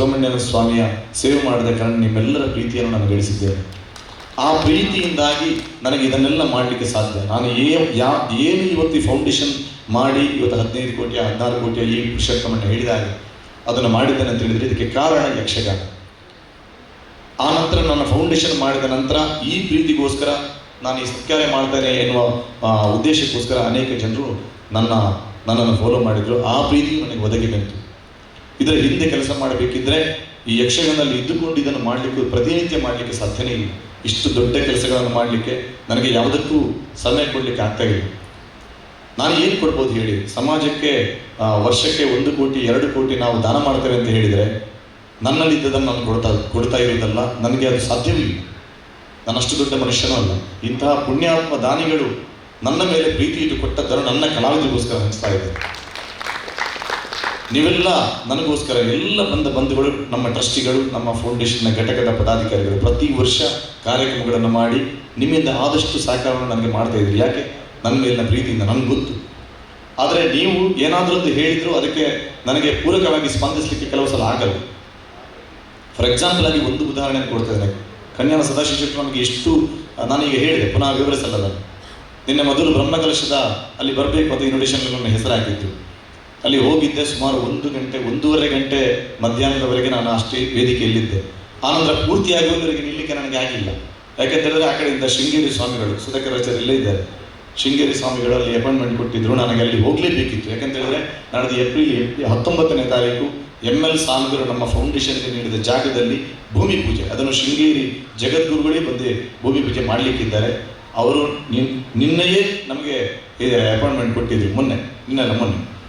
ಸುಬ್ರಹ್ಮಣ್ಯನ ಸ್ವಾಮಿಯ ಸೇವೆ ಮಾಡಿದ ಕಾರಣ ನಿಮ್ಮೆಲ್ಲರ ಪ್ರೀತಿಯನ್ನು ನಾನು ಗಳಿಸಿದ್ದೇನೆ. ಆ ಪ್ರೀತಿಯಿಂದಾಗಿ ನನಗೆ ಇದನ್ನೆಲ್ಲ ಮಾಡಲಿಕ್ಕೆ ಸಾಧ್ಯ. ನಾನು ಏನು ಯಾ, ಏನು ಇವತ್ತು ಈ ಫೌಂಡೇಶನ್ ಮಾಡಿ ಇವತ್ತು ಹದಿನೈದು ಕೋಟಿ, ಹದಿನಾರು ಕೋಟಿಯ ಈ ಪುರುಷೋತ್ತಮನ್ನು ಹೇಳಿದಾಗ ಅದನ್ನು ಮಾಡಿದ್ದೇನೆ ಅಂತ ಹೇಳಿದರೆ ಇದಕ್ಕೆ ಕಾರಣ ಯಕ್ಷಗಾನ. ಆ ನಂತರ ನನ್ನ ಫೌಂಡೇಶನ್ ಮಾಡಿದ ನಂತರ ಈ ಪ್ರೀತಿಗೋಸ್ಕರ ನಾನು ಈ ಸತ್ಕಾರ್ಯ ಮಾಡ್ತೇನೆ ಎನ್ನುವ ಉದ್ದೇಶಕ್ಕೋಸ್ಕರ ಅನೇಕ ಜನರು ನನ್ನ, ನನ್ನನ್ನು ಫಾಲೋ ಮಾಡಿದರು. ಆ ಪ್ರೀತಿ ನನಗೆ ಒದಗಿ ಬಂತು. ಇದರ ಹಿಂದೆ ಕೆಲಸ ಮಾಡಬೇಕಿದ್ರೆ ಈ ಯಕ್ಷಗಾನದಲ್ಲಿ ಇದ್ದುಕೊಂಡು ಇದನ್ನು ಮಾಡಲಿಕ್ಕೆ ಪ್ರತಿನಿತ್ಯ ಮಾಡಲಿಕ್ಕೆ ಸಾಧ್ಯನೇ ಇಲ್ಲ. ಇಷ್ಟು ದೊಡ್ಡ ಕೆಲಸಗಳನ್ನು ಮಾಡಲಿಕ್ಕೆ ನನಗೆ ಯಾವುದಕ್ಕೂ ಸಮಯ ಕೊಡಲಿಕ್ಕೆ ಆಗ್ತಾ ಇಲ್ಲ. ನಾನು ಏನು ಕೊಡ್ಬೋದು ಹೇಳಿ? ಸಮಾಜಕ್ಕೆ ವರ್ಷಕ್ಕೆ ಒಂದು ಕೋಟಿ, ಎರಡು ಕೋಟಿ ನಾವು ದಾನ ಮಾಡ್ತೇವೆ ಅಂತ ಹೇಳಿದರೆ ನನ್ನಲ್ಲಿದ್ದದನ್ನು ನಾನು ಕೊಡ್ತಾ ಕೊಡ್ತಾ ಇರೋದಲ್ಲ ನನಗೆ ಅದು ಸಾಧ್ಯವಿಲ್ಲ. ನಾನಷ್ಟು ದೊಡ್ಡ ಮನುಷ್ಯನೂ ಅಲ್ಲ. ಇಂತಹ ಪುಣ್ಯಾತ್ಮ ದಾನಿಗಳು ನನ್ನ ಮೇಲೆ ಪ್ರೀತಿ ಇಟ್ಟು ಕೊಟ್ಟದ್ದನ್ನು ನನ್ನ ಕಲಾವಿದರಿಗೋಸ್ಕರ ಹಂಚ್ತಾ ಇದ್ದಾರೆ. ನೀವೆಲ್ಲ ನನಗೋಸ್ಕರ ಎಲ್ಲ ಬಂದ ಬಂಧುಗಳು, ನಮ್ಮ ಟ್ರಸ್ಟಿಗಳು, ನಮ್ಮ ಫೌಂಡೇಶನ್ನ ಘಟಕದ ಪದಾಧಿಕಾರಿಗಳು ಪ್ರತಿ ವರ್ಷ ಕಾರ್ಯಕ್ರಮಗಳನ್ನು ಮಾಡಿ ನಿಮ್ಮಿಂದ ಆದಷ್ಟು ಸಹಕಾರವನ್ನು ನನಗೆ ಮಾಡ್ತಾ ಇದ್ರಿ. ಯಾಕೆ? ನನ್ನ ಮೇಲಿನ ಪ್ರೀತಿಯಿಂದ ನನಗೆ ಗೊತ್ತು. ಆದರೆ ನೀವು ಏನಾದರೂ ಹೇಳಿದ್ರು ಅದಕ್ಕೆ ನನಗೆ ಪೂರಕವಾಗಿ ಸ್ಪಂದಿಸಲಿಕ್ಕೆ ಕೆಲವು ಸಲ ಆಗಲ್ಲ. ಫಾರ್ ಎಕ್ಸಾಂಪಲ್ ಆಗಿ ಒಂದು ಉದಾಹರಣೆ ಕೊಡ್ತಾ ಇದ್ದೇನೆ. ಕನ್ಯಾನ ಸದಾಶಿವ ನಮಗೆ ಎಷ್ಟು, ನಾನೀಗ ಹೇಳಿದೆ, ಪುನಃ ವಿವರಿಸಲ್ಲ ನಾನು. ನಿನ್ನೆ ಮೊದಲು ಬ್ರಹ್ಮಕಲಶದ ಅಲ್ಲಿ ಬರಬೇಕು ಅಂತ ಇನ್ವಿಟೇಷನ್ ನನ್ನ ಹೆಸರು ಹಾಕಿದ್ದು ಅಲ್ಲಿ ಹೋಗಿದ್ದೆ ಸುಮಾರು ಒಂದು ಗಂಟೆ, ಒಂದೂವರೆ ಗಂಟೆ ಮಧ್ಯಾಹ್ನದವರೆಗೆ ನಾನು ಅಷ್ಟೇ ವೇದಿಕೆಯಲ್ಲಿದ್ದೆ. ಆನಂತರ ಪೂರ್ತಿಯಾಗುವವರೆಗೆ ನಿಲ್ಲಕ್ಕೆ ನನಗೆ ಆಗಿಲ್ಲ. ಯಾಕೆಂತೇಳಿದ್ರೆ ಆ ಕಡೆಯಿಂದ ಶೃಂಗೇರಿ ಸ್ವಾಮಿಗಳು ಸುಧಾಕರಾಚಾರ್ಯ ಇಲ್ಲೇ ಇದ್ದಾರೆ. ಶೃಂಗೇರಿ ಸ್ವಾಮಿಗಳು ಅಲ್ಲಿ ಅಪಾಯಿಂಟ್ಮೆಂಟ್ ಕೊಟ್ಟಿದ್ರು, ನನಗೆ ಅಲ್ಲಿ ಹೋಗಲೇಬೇಕಿತ್ತು. ಯಾಕಂತ ಹೇಳಿದ್ರೆ ನಾಡ್ದು ಏಪ್ರಿಲ್ ಎಪ್- ಹತ್ತೊಂಬತ್ತನೇ ತಾರೀಕು ಎಂ ಎಲ್ ಸ್ವಾಮಿಗಳು ನಮ್ಮ ಫೌಂಡೇಶನ್ಗೆ ನೀಡಿದ ಜಾಗದಲ್ಲಿ ಭೂಮಿ ಪೂಜೆ. ಅದನ್ನು ಶೃಂಗೇರಿ ಜಗದ್ಗುರುಗಳೇ ಬಂದು ಭೂಮಿ ಪೂಜೆ ಮಾಡಲಿಕ್ಕಿದ್ದಾರೆ. ಅವರು ನಿನ್- ನಿನ್ನೆಯೇ ನಮಗೆ ಅಪಾಯಿಂಟ್ಮೆಂಟ್ ಕೊಟ್ಟಿದ್ರು ಮೊನ್ನೆ ನಿನ್ನೆಲ್ಲ ಮೊನ್ನೆ.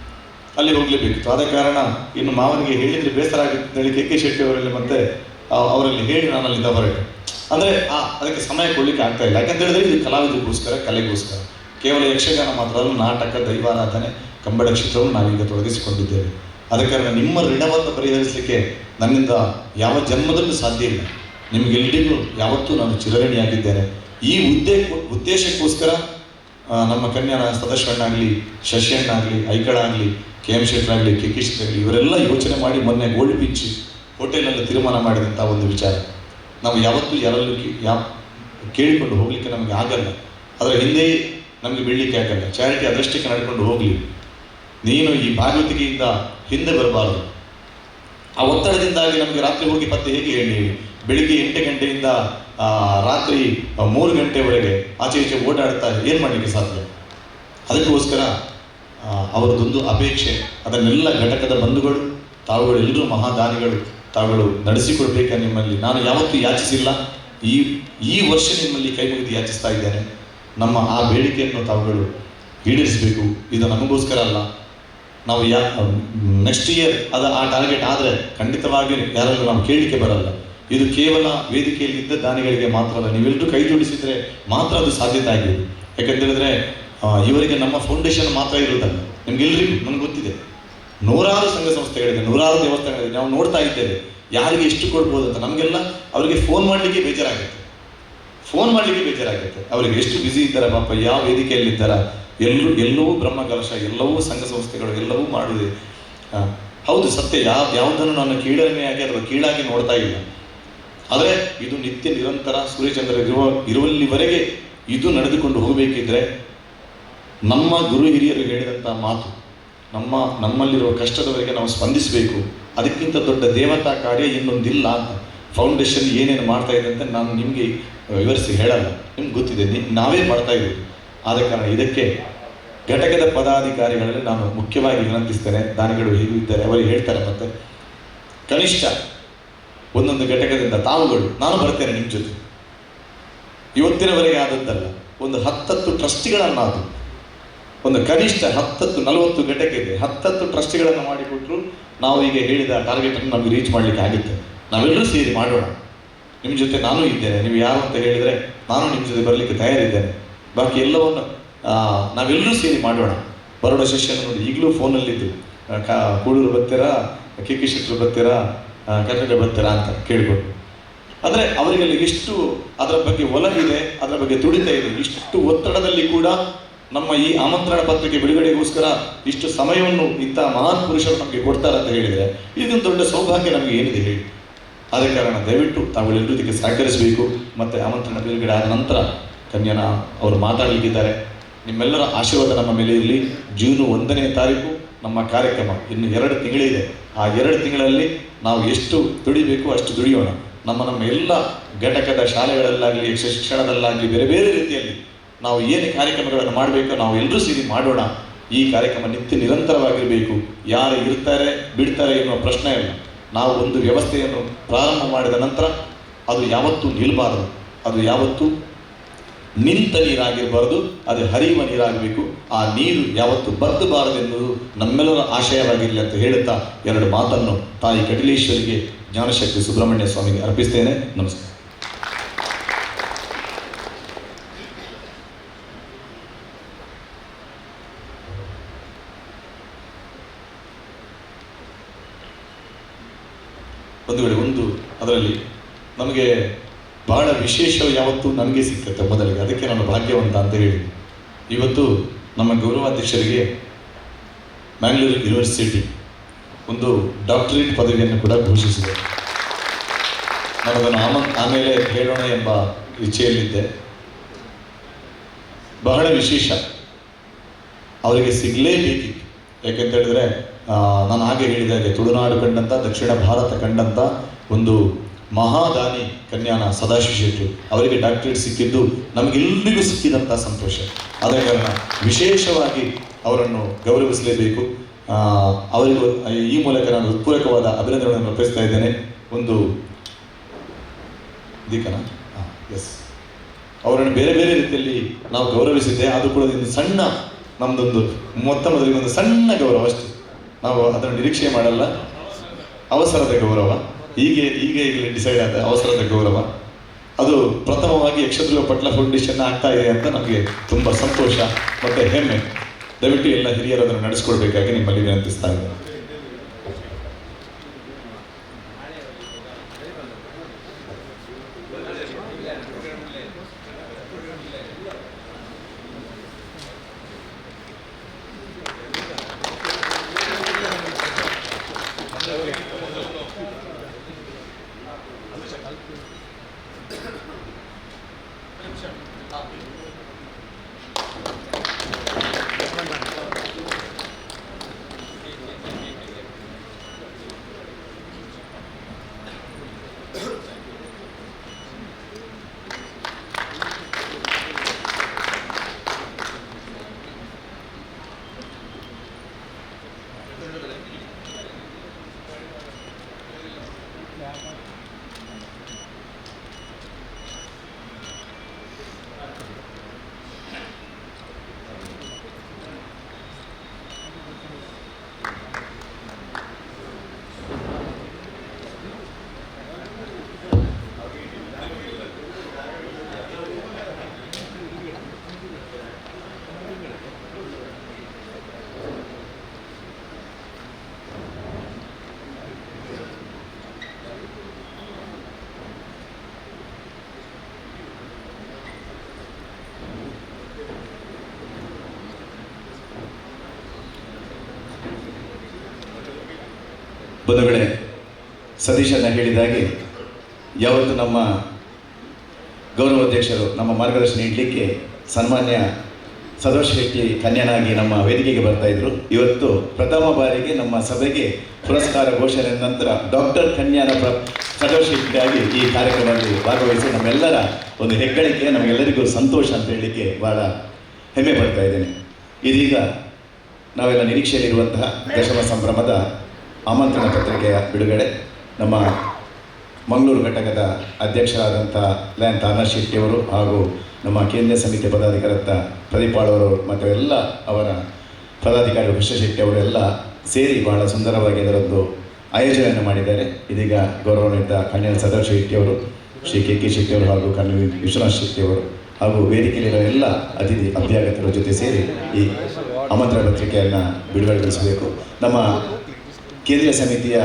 ಅಲ್ಲಿ ಹೋಗ್ಲೇಬೇಕಿತ್ತು ಆದ ಕಾರಣ ಇನ್ನು ಮಾವನಿಗೆ ಹೇಳಿದ್ರೆ ಬೇಸರ ಆಗುತ್ತೆ. ಹೇಳಿ ಕೆ ಕೆ ಶೆಟ್ಟಿ ಅವರಲ್ಲಿ ಮತ್ತೆ ಅವರಲ್ಲಿ ಹೇಳಿ ನಾನು ಅಲ್ಲಿಂದ ಹೊರಟೆ ಅಂದ್ರೆ, ಆ, ಅದಕ್ಕೆ ಸಮಯ ಕೊಡ್ಲಿಕ್ಕೆ ಆಗ್ತಾ ಇಲ್ಲ. ಯಾಕಂತ ಹೇಳಿದ್ರೆ ಇದು ಕಲಾವಿದರಿಗೋಸ್ಕರ, ಕಲೆಗೋಸ್ಕರ. ಕೇವಲ ಯಕ್ಷಗಾನ ಮಾತ್ರ ಅಲ್ಲ, ನಾಟಕ, ದೈವಾರಾಧನೆ ಕಂಬಳ ಕ್ಷೇತ್ರವನ್ನು ನಾವೀಗ ತೊಡಗಿಸಿಕೊಂಡಿದ್ದೇವೆ. ಅದಕ್ಕಾಗಿ ನಿಮ್ಮ ಋಣವನ್ನು ಪರಿಹರಿಸಲಿಕ್ಕೆ ನನ್ನಿಂದ ಯಾವ ಜನ್ಮದಲ್ಲೂ ಸಾಧ್ಯ ಇಲ್ಲ. ನಿಮಗೆಲ್ಲರಿಗೂ ಯಾವತ್ತೂ ನಾನು ಚಿರಋಣಿಯಾಗಿದ್ದೇನೆ. ಈ ಉದ್ದೇ, ಉದ್ದೇಶಕ್ಕೋಸ್ಕರ ನಮ್ಮ ಕನ್ಯಾ ಸದಸ್ಯಣ್ಣಾಗಲಿ ಶಶಿಯಣ್ಣಾಗಲಿ, ಐಕಳಾಗಲಿ, ಕೆ ಎಂ ಶೆಟ್ಟರಾಗಲಿ ಕೆ ಕೆ ಆಗಲಿ ಇವರೆಲ್ಲ ಯೋಚನೆ ಮಾಡಿ ಮೊನ್ನೆ ಗೋಲ್ಡ್ ಬೀಚ್ ಹೋಟೆಲ್ನಲ್ಲಿ ತೀರ್ಮಾನ ಮಾಡಿದಂಥ ಒಂದು ವಿಚಾರ. ನಾವು ಯಾವತ್ತೂ ಯಾರಲ್ಲೂ ಯಾವ ಕೇಳಿಕೊಂಡು ಹೋಗಲಿಕ್ಕೆ ನಮಗೆ ಆಗಲ್ಲ. ಅದರ ಹಿಂದೆ ನಮಗೆ ಬೀಳಲಿಕ್ಕೆ ಆಗಲ್ಲ. ಚಾರಿಟಿ ಅದೃಷ್ಟಕ್ಕೆ ನಡ್ಕೊಂಡು ಹೋಗಲಿ. ನೀನು ಈ ಭಾಗವತಿಕೆಯಿಂದ ಹಿಂದೆ ಬರಬಾರದು. ಆ ಒತ್ತಡದಿಂದಾಗಿ ನಮಗೆ ರಾತ್ರಿ ಹೋಗಿ ಪತ್ತೆ ಹೇಗೆ ಹೇಳಿ? ಬೆಳಿಗ್ಗೆ ಎಂಟು ಗಂಟೆಯಿಂದ ರಾತ್ರಿ ಮೂರು ಗಂಟೆವರೆಗೆ ಆಚೆ ಈಚೆ ಓಡಾಡ್ತಾ ಏನು ಮಾಡಲಿಕ್ಕೆ ಸಾಧ್ಯ? ಅದಕ್ಕೋಸ್ಕರ ಅವರದೊಂದು ಅಪೇಕ್ಷೆ, ಅದನ್ನೆಲ್ಲ ಘಟಕದ ಬಂಧುಗಳು ತಾವುಗಳು ಎಲ್ಲರೂ ಮಹಾದಾನಿಗಳು ತಾವುಗಳು ನಡೆಸಿಕೊಡ್ಬೇಕಾ ನಿಮ್ಮಲ್ಲಿ? ನಾನು ಯಾವತ್ತೂ ಯಾಚಿಸಿಲ್ಲ. ಈ ಈ ವರ್ಷ ನಿಮ್ಮಲ್ಲಿ ಕೈ ಮುಗಿದು ಯಾಚಿಸ್ತಾ ಇದ್ದೇನೆ. ನಮ್ಮ ಆ ಬೇಡಿಕೆಯನ್ನು ತಾವುಗಳು ಈಡೇರಿಸಬೇಕು. ಇದು ನಮಗೋಸ್ಕರ ಅಲ್ಲ. ನಾವು ಯಾ, ನೆಕ್ಸ್ಟ್ ಇಯರ್ ಅದು ಆ ಟಾರ್ಗೆಟ್ ಆದರೆ ಖಂಡಿತವಾಗಿ ಯಾರಾದರೂ ನಾವು ಕೇಳಲಿಕ್ಕೆ ಬರಲ್ಲ. ಇದು ಕೇವಲ ವೇದಿಕೆಯಲ್ಲಿದ್ದ ದಾನಿಗಳಿಗೆ ಮಾತ್ರ ಅಲ್ಲ ನೀವೆಲ್ಲರೂ ಕೈ ಜೋಡಿಸಿದ್ರೆ ಮಾತ್ರ ಅದು ಸಾಧ್ಯತೆ ಆಗಿದೆ ಯಾಕಂತೇಳಿದ್ರೆ ಇವರಿಗೆ ನಮ್ಮ ಫೌಂಡೇಶನ್ ಮಾತ್ರ ಇರುವುದಲ್ಲ. ನಿಮ್ಗೆಲ್ರಿಗೂ ನನಗೆ ಗೊತ್ತಿದೆ. ನೂರಾರು ಸಂಘ ಸಂಸ್ಥೆಗಳಿದೆ, ನೂರಾರು ದೇವಸ್ಥಾನಗಳಿದೆ. ನಾವು ನೋಡ್ತಾ ಇದ್ದೇವೆ. ಯಾರಿಗೆ ಎಷ್ಟು ಕೊಡ್ಬೋದು ಅಂತ ನಮಗೆಲ್ಲ ಅವರಿಗೆ ಫೋನ್ ಮಾಡಲಿಕ್ಕೆ ಬೇಜಾರಾಗುತ್ತೆ. ಫೋನ್ ಮಾಡಲಿಕ್ಕೆ ಬೇಜಾರಾಗುತ್ತೆ. ಅವರಿಗೆ ಎಷ್ಟು ಬ್ಯುಸಿ ಇದ್ದಾರೆ ಪಾಪ, ಯಾವ ವೇದಿಕೆಯಲ್ಲಿದ್ದಾರ? ಎಲ್ಲರೂ, ಎಲ್ಲವೂ ಬ್ರಹ್ಮಕಲಶ ಎಲ್ಲವೂ ಸಂಘ ಸಂಸ್ಥೆಗಳು, ಎಲ್ಲವೂ ಮಾಡಿದೆ ಹೌದು, ಸತ್ಯ. ಯಾವ, ಯಾವುದನ್ನು ನಾನು ಕೀಳರಿಮೆಯಾಗಿ ಅಥವಾ ಕೀಳಾಗಿ ನೋಡ್ತಾ ಇಲ್ಲ. ಆದರೆ ಇದು ನಿತ್ಯ ನಿರಂತರ ಸೂರ್ಯಚಂದ್ರ ಇರುವ ಇರುವಲ್ಲಿವರೆಗೆ ಇದು ನಡೆದುಕೊಂಡು ಹೋಗಬೇಕಿದ್ರೆ ನಮ್ಮ ಗುರು ಹಿರಿಯರು ಹೇಳಿದಂಥ ಮಾತು, ನಮ್ಮ ನಮ್ಮಲ್ಲಿರುವ ಕಷ್ಟದವರೆಗೆ ನಾವು ಸ್ಪಂದಿಸಬೇಕು. ಅದಕ್ಕಿಂತ ದೊಡ್ಡ ದೇವತಾ ಕಾರ್ಯ ಇನ್ನೊಂದಿಲ್ಲ. ಅಂತ ಫೌಂಡೇಶನ್ ಏನೇನು ಮಾಡ್ತಾ ಇದೆ ಅಂತ ನಾನು ನಿಮಗೆ ವಿವರಿಸಿ ಹೇಳಲ್ಲ. ನಿಮ್ಗೆ ಗೊತ್ತಿದೆ ನಾವೇ ಮಾಡ್ತಾ ಇದ್ದೀವಿ ಆದ ಕಾರಣ ಇದಕ್ಕೆ ಘಟಕದ ಪದಾಧಿಕಾರಿಗಳಲ್ಲಿ ನಾನು ಮುಖ್ಯವಾಗಿ ವಿನಂತಿಸ್ತೇನೆ. ದಾನಿಗಳು ಹೇಗಿದ್ದಾರೆ ಅವರಿಗೆ ಹೇಳ್ತಾರೆ ಮತ್ತೆ. ಕನಿಷ್ಠ ಒಂದೊಂದು ಘಟಕದಿಂದ ತಾವುಗಳು, ನಾನು ಬರ್ತೇನೆ ನಿಮ್ಮ ಜೊತೆ. ಇವತ್ತಿನವರೆಗೆ ಆದದ್ದಲ್ಲ, ಒಂದು ಹತ್ತತ್ತು ಟ್ರಸ್ಟಿಗಳನ್ನಾದು. ಒಂದು ಕನಿಷ್ಠ ಹತ್ತತ್ತು, ನಲವತ್ತು ಘಟಕ ಇದೆ. ಹತ್ತತ್ತು ಟ್ರಸ್ಟಿಗಳನ್ನು ಮಾಡಿಕೊಟ್ಟರು ನಾವು ಈಗ ಹೇಳಿದ ಟಾರ್ಗೆಟನ್ನು ನಮಗೆ ರೀಚ್ ಮಾಡಲಿಕ್ಕೆ ಆಗುತ್ತೆ. ನಾವೆಲ್ಲರೂ ಸೇರಿ ಮಾಡೋಣ. ನಿಮ್ಮ ಜೊತೆ ನಾನು ಇದ್ದೇನೆ. ನೀವು ಯಾರು ಅಂತ ಹೇಳಿದರೆ ನಾನು ನಿಮ್ಮ ಜೊತೆ ಬರಲಿಕ್ಕೆ ತಯಾರಿದ್ದೇನೆ. ಬಾಕಿ ಎಲ್ಲವನ್ನು ನಾವೆಲ್ಲರೂ ಸೇರಿ ಮಾಡೋಣ. ಬರೋಡ ಸೆಷನ್ ನೋಡಿ, ಈಗಲೂ ಫೋನಲ್ಲಿದ್ದು ಕಾ, ಕೂಡೂರು ಬರ್ತೀರಾ, ಕೆ ಕೆ ಶೆಟ್ಟರು ಬರ್ತೀರಾ ಕನ್ನಡ ಬರ್ತೀರಾ ಅಂತ ಕೇಳ್ಬೋದು ಅಂದರೆ ಅವರಿಗೆಲ್ಲ ಎಷ್ಟು ಅದರ ಬಗ್ಗೆ ಒಲವಿದೆ ಅದರ ಬಗ್ಗೆ ತುಡಿತ ಇದೆ, ಇಷ್ಟು ಒತ್ತಡದಲ್ಲಿ ಕೂಡ ನಮ್ಮ ಈ ಆಮಂತ್ರಣ ಪತ್ರಿಕೆ ಬಿಡುಗಡೆಗೋಸ್ಕರ ಇಷ್ಟು ಸಮಯವನ್ನು ಇಂಥ ಮಹಾನ್ ಪುರುಷರು ನಮಗೆ ಕೊಡ್ತಾರೆ ಅಂತ ಹೇಳಿದರೆ ಇದೊಂದು ದೊಡ್ಡ ಸೌಭಾಗ್ಯ ನಮಗೆ ಏನಿದೆ ಹೇಳಿ. ಆದ ಕಾರಣ ದಯವಿಟ್ಟು ತಾವುಗಳೆಲ್ಲರೂ ಇದಕ್ಕೆ ಸಹಕರಿಸಬೇಕು. ಮತ್ತು ಆಮಂತ್ರಣ ಬಿಡುಗಡೆ ಆದ ನಂತರ ಕನ್ಯಾನ ಅವರು ಮಾತಾಡಲಿಕ್ಕಿದ್ದಾರೆ. ನಿಮ್ಮೆಲ್ಲರ ಆಶೀರ್ವಾದ ನಮ್ಮ ಮೇಲೆ ಇರಲಿ. ಜೂನು ಒಂದನೇ ತಾರೀಕು ನಮ್ಮ ಕಾರ್ಯಕ್ರಮ ಇನ್ನು ಎರಡು ತಿಂಗಳಿದೆ. ಆ ಎರಡು ತಿಂಗಳಲ್ಲಿ ನಾವು ಎಷ್ಟು ದುಡಿಬೇಕು ಅಷ್ಟು ದುಡಿಯೋಣ. ನಮ್ಮ ನಮ್ಮ ಎಲ್ಲ ಘಟಕದ ಶಾಲೆಗಳಲ್ಲಾಗಲಿ, ಶಿಕ್ಷಣದಲ್ಲಾಗಲಿ, ಬೇರೆ ಬೇರೆ ರೀತಿಯಲ್ಲಿ ನಾವು ಏನು ಕಾರ್ಯಕ್ರಮಗಳನ್ನು ಮಾಡಬೇಕು ನಾವು ಎಲ್ಲರೂ ಸೇರಿ ಮಾಡೋಣ. ಈ ಕಾರ್ಯಕ್ರಮ ನಿತ್ಯ ನಿರಂತರವಾಗಿರಬೇಕು. ಯಾರು ಇರ್ತಾರೆ, ಬಿಡ್ತಾರೆ ಎನ್ನುವ ಪ್ರಶ್ನೆ ಇಲ್ಲ ನಾವು ಒಂದು ವ್ಯವಸ್ಥೆಯನ್ನು ಪ್ರಾರಂಭ ಮಾಡಿದ ನಂತರ ಅದು ಯಾವತ್ತೂ ನಿಲ್ಲಬಾರದು ಅದು ಯಾವತ್ತೂ ನಿಂತ ನೀರಾಗಿರಬಾರದು, ಅದು ಹರಿಯುವ ನೀರಾಗಬೇಕು. ಆ ನೀರು ಯಾವತ್ತು ಬದ್ದಬಾರದು ಎನ್ನುವುದು ನಮ್ಮೆಲ್ಲರ ಆಶಯವಾಗಿರಲಿ ಅಂತ ಹೇಳುತ್ತಾ ಎರಡು ಮಾತನ್ನು ತಾಯಿ ಕಟಿಲೇಶ್ವರಿಗೆ ಜ್ಞಾನಶಕ್ತಿ ಸುಬ್ರಹ್ಮಣ್ಯ ಸ್ವಾಮಿಗೆ ಅರ್ಪಿಸ್ತೇನೆ. ನಮಸ್ಕಾರ. ಒಂದು ವೇಳೆ ಒಂದು ಅದರಲ್ಲಿ ನಮಗೆ ಬಹಳ ವಿಶೇಷ ಯಾವತ್ತು ನನಗೆ ಸಿಕ್ಕತ್ತೆ ಮೊದಲಿಗೆ. ಅದಕ್ಕೆ ನಾನು ಭಾಗ್ಯವಂತ ಅಂತ ಹೇಳಿ. ಇವತ್ತು ನಮ್ಮ ಗೌರವಾಧ್ಯಕ್ಷರಿಗೆ ಮ್ಯಾಂಗ್ಳೂರು ಯೂನಿವರ್ಸಿಟಿ ಒಂದು ಡಾಕ್ಟರೇಟ್ ಪದವಿಯನ್ನು ಕೂಡ ಘೋಷಿಸಿದೆ. ನಾನು ಅದನ್ನು ಆಮ ಆಮೇಲೆ ಹೇಳೋಣ ಎಂಬ ಇಚ್ಛೆಯಲ್ಲಿದ್ದೆ. ಬಹಳ ವಿಶೇಷ. ಅವರಿಗೆ ಸಿಗಲೇಬೇಕಿತ್ತು ಯಾಕೆಂತ ಹೇಳಿದ್ರೆ ನಾನು ಹಾಗೆ ಹೇಳಿದ ಹಾಗೆ ತುಳುನಾಡು ಕಂಡಂತ, ದಕ್ಷಿಣ ಭಾರತ ಕಂಡಂತ ಒಂದು ಮಹಾದಾನಿ ಕನ್ಯಾನ ಸದಾಶಿವ ಶೆಟ್ಟಿ ಅವರಿಗೆ ಡಾಕ್ಟರೇಟ್ ಸಿಕ್ಕಿದ್ದು ನಮಗೆಲ್ಲರಿಗೂ ಸಿಕ್ಕಿದಂಥ ಸಂತೋಷ. ಆದ ಕಾರಣ ವಿಶೇಷವಾಗಿ ಅವರನ್ನು ಗೌರವಿಸಲೇಬೇಕು. ಅವರಿಗೂ ಈ ಮೂಲಕ ನಾನು ಉತ್ಪೂರಕವಾದ ಅಭಿನಂದನೆಗಳನ್ನು ಅರ್ಪಿಸ್ತಾ ಇದ್ದೇನೆ. ಒಂದು ದೀಕನ? ಎಸ್ ಅವರನ್ನು ಬೇರೆ ಬೇರೆ ರೀತಿಯಲ್ಲಿ ನಾವು ಗೌರವಿಸಿದ್ದೆ. ಅದು ಕೂಡ ಒಂದು ಸಣ್ಣ ನಮ್ಮದೊಂದು ಮೊತ್ತ ಮೊದಲಿಗೆ ಒಂದು ಸಣ್ಣ ಗೌರವ ಅಷ್ಟೇ. ನಾವು ಅದನ್ನು ನಿರೀಕ್ಷೆ ಮಾಡಲ್ಲ. ಅವಸರದ ಗೌರವ. ಹೀಗೆ ಹೀಗೆ ಇಲ್ಲಿ ಡಿಸೈಡ್ ಆದ ಅವಸರದ ಗೌರವ. ಅದು ಪ್ರಥಮವಾಗಿ ಯಕ್ಷಧ್ರುವ ಪಟ್ಲ ಫೌಂಡೇಶನ್ ಆಗ್ತಾ ಇದೆ ಅಂತ ನಮಗೆ ತುಂಬ ಸಂತೋಷ ಮತ್ತು ಹೆಮ್ಮೆ. ದಯವಿಟ್ಟು ಎಲ್ಲ ಹಿರಿಯರು ಅದನ್ನು ನಡೆಸ್ಕೊಡ್ಬೇಕಾಗಿ ನಿಮ್ಮಲ್ಲಿ ವಿನಂತಿಸ್ತಾ ಇದ್ದೇನೆ. Yeah. ಬಂಧುಗಳೇ ಸತೀಶನ್ನ ಹೇಳಿದಾಗೆ ಯಾವತ್ತು ನಮ್ಮ ಗೌರವಾಧ್ಯಕ್ಷರು ನಮ್ಮ ಮಾರ್ಗದರ್ಶನ ನೀಡಲಿಕ್ಕೆ ಸನ್ಮಾನ್ಯ ಸದೋಷ್ ಶೆಟ್ಟಿ ಕನ್ಯನಾಗಿ ನಮ್ಮ ವೇದಿಕೆಗೆ ಬರ್ತಾ ಇದ್ರು. ಇವತ್ತು ಪ್ರಥಮ ಬಾರಿಗೆ ನಮ್ಮ ಸಭೆಗೆ ಪುರಸ್ಕಾರ ಘೋಷಣೆ ನಂತರ ಡಾಕ್ಟರ್ ಕನ್ಯಾನ ಪ್ರ ಸದೋಷ್ ಶೆಟ್ಟಿಯಾಗಿ ಈ ಕಾರ್ಯಕ್ರಮದಲ್ಲಿ ಭಾಗವಹಿಸಿ ನಮ್ಮೆಲ್ಲರ ಒಂದು ಹೆಗ್ಗಳಿಕೆ, ನಮಗೆಲ್ಲರಿಗೂ ಸಂತೋಷ ಅಂತ ಹೇಳಲಿಕ್ಕೆ ಬಹಳ ಹೆಮ್ಮೆ ಪಡ್ತಾ ಇದ್ದೇನೆ. ಇದೀಗ ನಾವೆಲ್ಲ ನಿರೀಕ್ಷೆಯಲ್ಲಿರುವಂತಹ ದಶಮ ಸಂಭ್ರಮದ ಆಮಂತ್ರಣ ಪತ್ರಿಕೆಯ ಬಿಡುಗಡೆ. ನಮ್ಮ ಮಂಗಳೂರು ಘಟಕದ ಅಧ್ಯಕ್ಷರಾದಂಥ ಲಯನ್ ತಾನಾ ಶೆಟ್ಟಿಯವರು ಹಾಗೂ ನಮ್ಮ ಕೇಂದ್ರ ಸಮಿತಿ ಪದಾಧಿಕಾರತ್ತ ಪ್ರದೀಪಾಳವರು ಮತ್ತು ಎಲ್ಲ ಅವರ ಪದಾಧಿಕಾರಿ ಕೃಷ್ಣ ಶೆಟ್ಟಿ ಅವರೆಲ್ಲ ಸೇರಿ ಬಹಳ ಸುಂದರವಾಗಿ ಅದರದ್ದು ಆಯೋಜನೆಯನ್ನು ಮಾಡಿದ್ದಾರೆ. ಇದೀಗ ಗೌರವಾನ್ವಿತ ಕಣ್ಣಿನ ಸದಾಶಿವ ಶೆಟ್ಟಿಯವರು ಶ್ರೀ ಕೆ ಕೆ ಶೆಟ್ಟಿಯವರು ಹಾಗೂ ಕಣ್ಣು ವಿಶ್ವನಾಥ್ ಶೆಟ್ಟಿಯವರು ಹಾಗೂ ವೇದಿಕೆಯಲ್ಲಿರೋ ಎಲ್ಲ ಅತಿಥಿ ಅಭ್ಯಾಗತರ ಜೊತೆ ಸೇರಿ ಈ ಆಮಂತ್ರಣ ಪತ್ರಿಕೆಯನ್ನು ಬಿಡುಗಡೆಗೊಳಿಸಬೇಕು. ನಮ್ಮ ಕೇಂದ್ರೀಯ ಸಮಿತಿಯ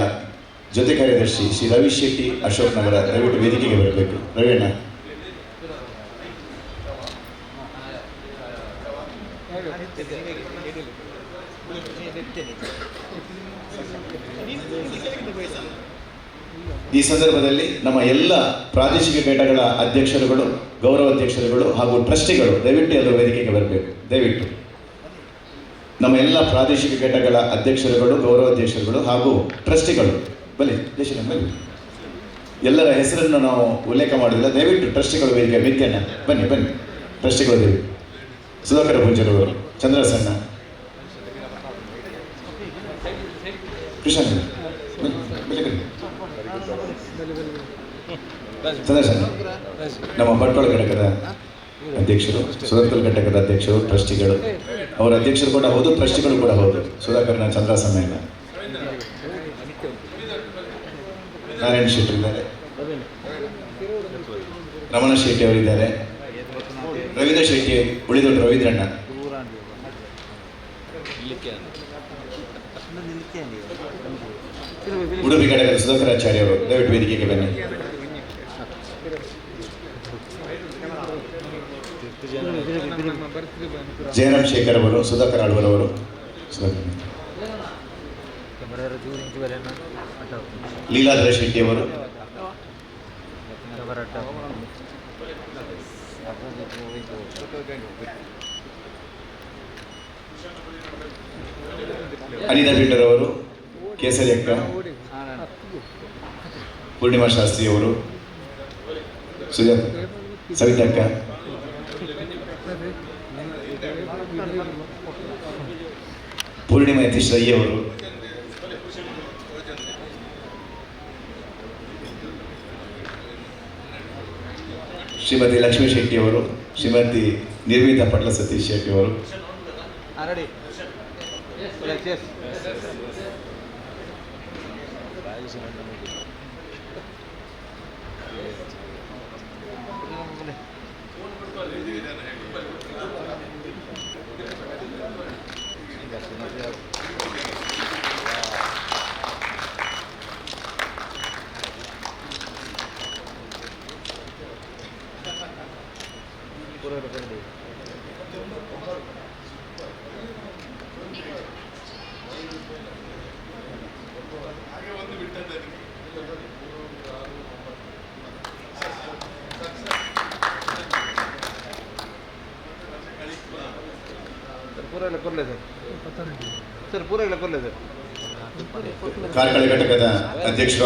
ಜೊತೆ ಕಾರ್ಯದರ್ಶಿ ಶ್ರೀ ರವಿ ಶೆಟ್ಟಿ ಅಶೋಕ್ ನಗರ ದಯವಿಟ್ಟು ವೇದಿಕೆಗೆ ಬರಬೇಕು. ರವಿಯಣ್ಣ. ಈ ಸಂದರ್ಭದಲ್ಲಿ ನಮ್ಮ ಎಲ್ಲ ಪ್ರಾದೇಶಿಕ ಘಟಕಗಳ ಅಧ್ಯಕ್ಷರುಗಳು ಗೌರವ ಅಧ್ಯಕ್ಷರುಗಳು ಹಾಗೂ ಟ್ರಸ್ಟಿಗಳು ದಯವಿಟ್ಟು ಎಲ್ಲರೂ ವೇದಿಕೆಗೆ ಬರಬೇಕು. ದಯವಿಟ್ಟು. ನಮ್ಮ ಎಲ್ಲ ಪ್ರಾದೇಶಿಕ ಘಟಕಗಳ ಅಧ್ಯಕ್ಷರುಗಳು ಗೌರವಾಧ್ಯಕ್ಷರುಗಳು ಹಾಗೂ ಟ್ರಸ್ಟಿಗಳು. ಬನ್ನಿ ದೇಶದ ಬನ್ನಿ ಎಲ್ಲರ ಹೆಸರನ್ನು ನಾವು ಉಲ್ಲೇಖ ಮಾಡಿಲ್ಲ ದಯವಿಟ್ಟು ಟ್ರಸ್ಟಿಗಳು ವೇದಿಕೆ ಮಿತ್ಯಣ್ಣ ಬನ್ನಿ ಬನ್ನಿ. ಟ್ರಸ್ಟಿಗಳು ದೇವಿ ಸುಧಾಕರ ಪೂಜರವರು ಚಂದ್ರಸಣ್ಣ. ಕೃಷ್ಣ ಚಂದ್ರಸಣ್ಣ. ನಮ್ಮ ಬಂಟ್ವಾಳ ಘಟಕದ ಅಧ್ಯಕ್ಷರು ಸುಧಾಕರ್ ಘಟಕದ ಅಧ್ಯಕ್ಷರು, ಟ್ರಸ್ಟಿಗಳು. ಅವರ ಅಧ್ಯಕ್ಷರು ಕೂಡ ಹೌದು, ಟ್ರಸ್ಟಿಗಳು ಕೂಡ ಹೌದು. ಸುಧಾಕರ್ನ ಚಂದ್ರ ಸಮ್ಮೇಳನ ನಾರಾಯಣ ಶೆಟ್ಟಿ ಇದ್ದಾರೆ. ರಮಣ ಶೆಟ್ಟಿ ಅವರಿದ್ದಾರೆ. ರವೀಂದ್ರ ಶೆಟ್ಟಿ ಉಳಿದು ರವೀಂದ್ರಣ್ಣ. ಉಡುಪಿ ಘಟಕದ ಸುಧಾಕರಾಚಾರ್ಯ ಅವರು. ದಯವಿಟ್ಟು ವೇದಿಕೆಗೆ ಬನ್ನಿ. ಜಯರಾಮ್ ಶೇಖರ್ ಅವರು ಸುಧಾಕರ್ ಆಳ್ವರ್ ಲೀಲಾಧರ ಶೆಟ್ಟಿ ಅವರು ಅನಿತಾ ಬೀಟರ್ ಅವರು ಕೇಸರಿ ಅಕ್ಕ ಪೂರ್ಣಿಮಾ ಶಾಸ್ತ್ರಿ ಅವರು ಸುಜಾತ ಸವಿತಕ್ಕ ಪೂರ್ಣಿಮಾ ಯತೀಶ್ ರೈ ಅವರು. ಶ್ರೀಮತಿ ಲಕ್ಷ್ಮೀ ಶೆಟ್ಟಿ ಅವರು ಶ್ರೀಮತಿ ನಿರ್ಮಿತಾ ಪಟ್ಲ ಸತೀಶ್ ಶೆಟ್ಟಿ ಅವರು. Ready? पूरा नकल ले सर ಸರ್ ಪೂರ ಕೊರ್ಲೆ ಸರ್ ಕಾರ್ಕಳ ಘಟಕದ ಅಧ್ಯಕ್ಷರು